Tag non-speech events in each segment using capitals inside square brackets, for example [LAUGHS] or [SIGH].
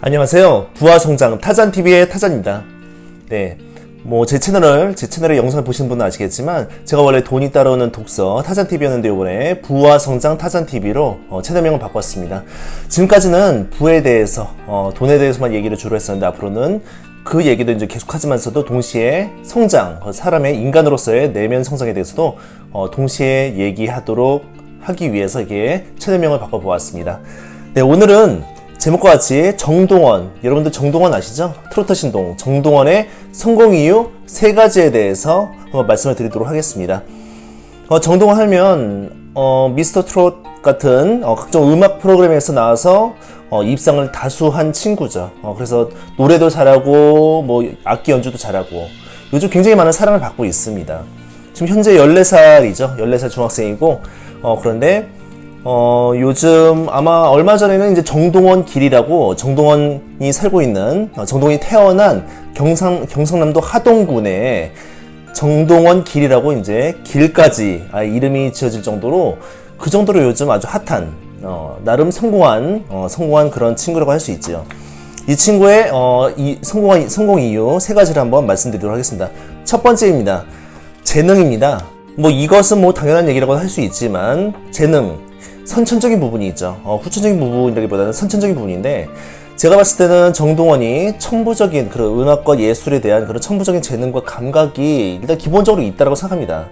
안녕하세요. 부하성장 타잔TV의 타잔입니다. 네. 뭐, 제 채널을, 제 채널의 영상을 보신 분은 아시겠지만, 제가 원래 돈이 따라오는 독서 타잔TV였는데, 이번에 부하성장 타잔TV로 어, 채널명을 바꿨습니다. 지금까지는 부에 대해서, 어, 돈에 대해서만 얘기를 주로 했었는데, 앞으로는 그 얘기도 이제 계속하지만서도 동시에 성장, 어, 사람의 인간으로서의 내면 성장에 대해서도 어, 동시에 얘기하도록 하기 위해서 이게 채널명을 바꿔 보았습니다. 네, 오늘은 제목과 같이 정동원, 여러분들 정동원 아시죠? 트로트 신동, 정동원의 성공 이유 세 가지에 대해서 한번 말씀을 드리도록 하겠습니다. 어, 정동원 하면, 어, 미스터 트롯 같은 어, 각종 음악 프로그램에서 나와서 어, 입상을 다수 한 친구죠. 어, 그래서 노래도 잘하고, 뭐, 악기 연주도 잘하고, 요즘 굉장히 많은 사랑을 받고 있습니다. 지금 현재 14살이죠. 14살 중학생이고, 어, 그런데, 어, 요즘 아마 얼마 전에는 이제 정동원 길이라고 정동원이 살고 있는, 어, 정동원이 태어난 경상, 경상남도 하동군에 정동원 길이라고 이제 길까지 아, 이름이 지어질 정도로 그 정도로 요즘 아주 핫한, 어, 나름 성공한, 어, 성공한 그런 친구라고 할 수 있죠. 이 친구의 어, 이 성공한 성공 이유 세 가지를 한번 말씀드리도록 하겠습니다. 첫 번째입니다. 재능입니다. 뭐 이것은 뭐 당연한 얘기라고 할 수 있지만 재능, 선천적인 부분이 있죠. 어, 후천적인 부분이라기보다는 선천적인 부분인데 제가 봤을 때는 정동원이 천부적인 그런 음악과 예술에 대한 그런 천부적인 재능과 감각이 일단 기본적으로 있다고 생각합니다.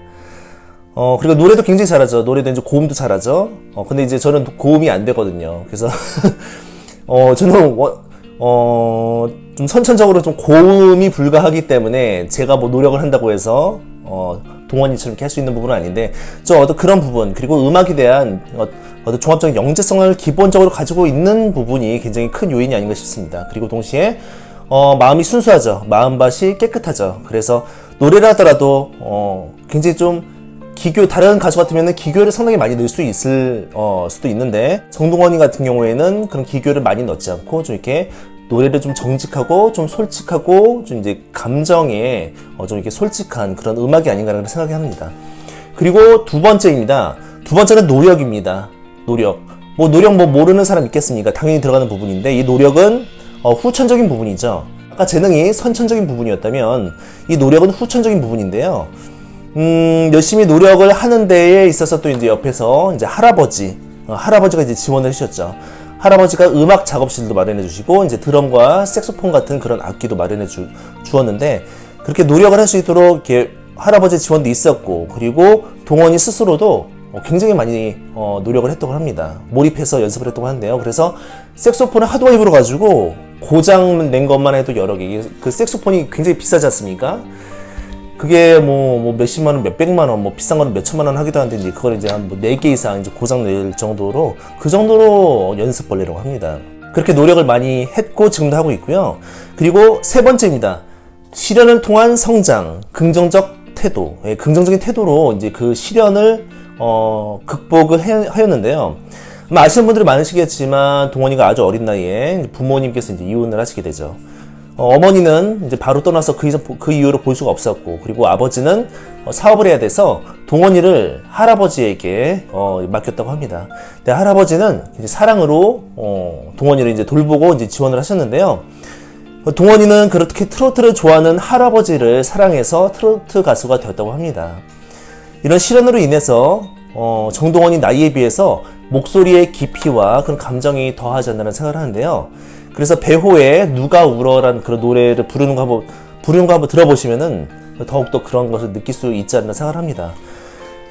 어, 그리고 노래도 굉장히 잘하죠. 노래도 이제 고음도 잘하죠. 어, 근데 이제 저는 고음이 안 되거든요. 그래서, [LAUGHS] 어, 저는, 워- 어, 좀 선천적으로 좀 고음이 불가하기 때문에 제가 뭐 노력을 한다고 해서, 어, 동원이처럼 이렇게 할 수 있는 부분은 아닌데, 저 어떤 그런 부분, 그리고 음악에 대한 어, 어떤 종합적인 영재성을 기본적으로 가지고 있는 부분이 굉장히 큰 요인이 아닌가 싶습니다. 그리고 동시에, 어, 마음이 순수하죠. 마음밭이 깨끗하죠. 그래서 노래를 하더라도, 어, 굉장히 좀 기교 다른 가수 같으면 기교를 상당히 많이 넣을 수 있을 어, 수도 있는데 정동원이 같은 경우에는 그런 기교를 많이 넣지 않고 좀 이렇게 노래를 좀 정직하고 좀 솔직하고 좀 이제 감정에 어, 좀 이렇게 솔직한 그런 음악이 아닌가라는 생각이 합니다. 그리고 두 번째입니다. 두 번째는 노력입니다. 노력. 뭐 노력 뭐 모르는 사람 있겠습니까? 당연히 들어가는 부분인데 이 노력은 어, 후천적인 부분이죠. 아까 재능이 선천적인 부분이었다면 이 노력은 후천적인 부분인데요. 음, 열심히 노력을 하는 데에 있어서 또 이제 옆에서 이제 할아버지, 어, 할아버지가 이제 지원을 해주셨죠. 할아버지가 음악 작업실도 마련해 주시고, 이제 드럼과 색소폰 같은 그런 악기도 마련해 주, 주었는데, 그렇게 노력을 할 수 있도록 이렇게 할아버지 지원도 있었고, 그리고 동원이 스스로도 어, 굉장히 많이 어, 노력을 했다고 합니다. 몰입해서 연습을 했다고 하는데요. 그래서 색소폰을 하도 많이 불어가지고, 고장 낸 것만 해도 여러 개. 그 색소폰이 굉장히 비싸지 않습니까? 그게 뭐, 뭐 몇십만 원, 몇백만 원, 뭐 비싼 거는 몇천만 원 하기도 하는데 이제 그걸 이제 한 뭐 네 개 이상 이제 고장 낼 정도로 그 정도로 연습 벌레라고 합니다. 그렇게 노력을 많이 했고 지금도 하고 있고요. 그리고 세 번째입니다. 시련을 통한 성장, 긍정적 태도, 예, 긍정적인 태도로 이제 그 시련을 어, 극복을 해- 하였는데요. 아마 아시는 분들이 많으시겠지만 동원이가 아주 어린 나이에 부모님께서 이제 이혼을 하시게 되죠. 어, 머니는 이제 바로 떠나서 그, 이상, 보- 그 이후로 볼 수가 없었고, 그리고 아버지는 어, 사업을 해야 돼서 동원이를 할아버지에게 어, 맡겼다고 합니다. 근데 할아버지는 이제 사랑으로 어, 동원이를 이제 돌보고 이제 지원을 하셨는데요. 어, 동원이는 그렇게 트로트를 좋아하는 할아버지를 사랑해서 트로트 가수가 되었다고 합니다. 이런 시련으로 인해서 어, 정동원이 나이에 비해서 목소리의 깊이와 그런 감정이 더하지 않나는 생각을 하는데요. 그래서 배호의 누가 울어라는 그런 노래를 부르는 거 한번 부르는 거 한번 들어보시면은 더욱더 그런 것을 느낄 수 있지 않나 생각을 합니다.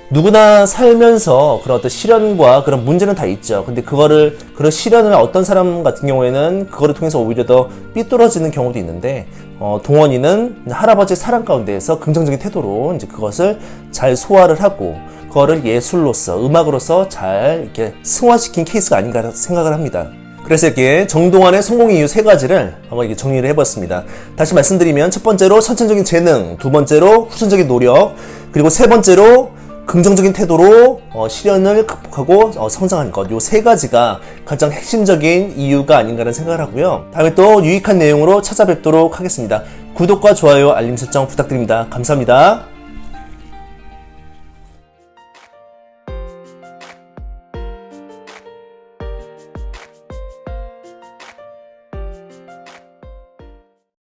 누구나 살면서 그런 어떤 시련과 그런 문제는 다 있죠. 근데 그거를, 그런 시련을 어떤 사람 같은 경우에는 그거를 통해서 오히려 더 삐뚤어지는 경우도 있는데, 어, 동원이는 할아버지의 사랑 가운데에서 긍정적인 태도로 이제 그것을 잘 소화를 하고, 그거를 예술로서, 음악으로서 잘 이렇게 승화시킨 케이스가 아닌가 생각을 합니다. 그래서 이렇게 정동환의 성공 이유 세 가지를 한번 이렇게 정리를 해봤습니다. 다시 말씀드리면 첫 번째로 선천적인 재능, 두 번째로 후천적인 노력, 그리고 세 번째로 긍정적인 태도로 어, 시련을 극복하고 어, 성장하는 것. 요 세 가지가 가장 핵심적인 이유가 아닌가라는 생각을 하고요. 다음에 또 유익한 내용으로 찾아뵙도록 하겠습니다. 구독과 좋아요, 알림 설정 부탁드립니다. 감사합니다.